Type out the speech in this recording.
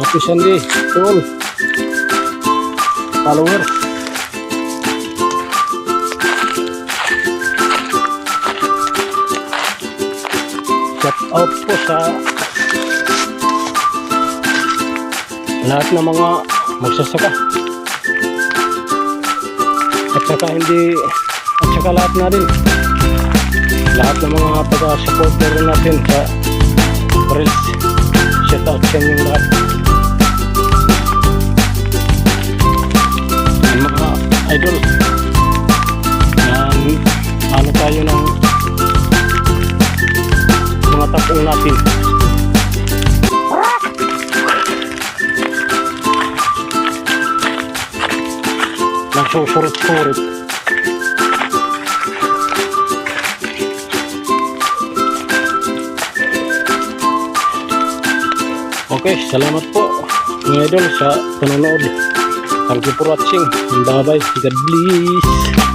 To all followers. Shout out po sa lahat ng mga magsasaka. At saka hindi at saka lahat na rin lahat ng mga taga-supporter natin sa Reels. Shout out sa inyong tapong natin. Nagsusurot-surot. Okay, salamat po idol sa panonood. Thank you for watching. Bye bye. God bless.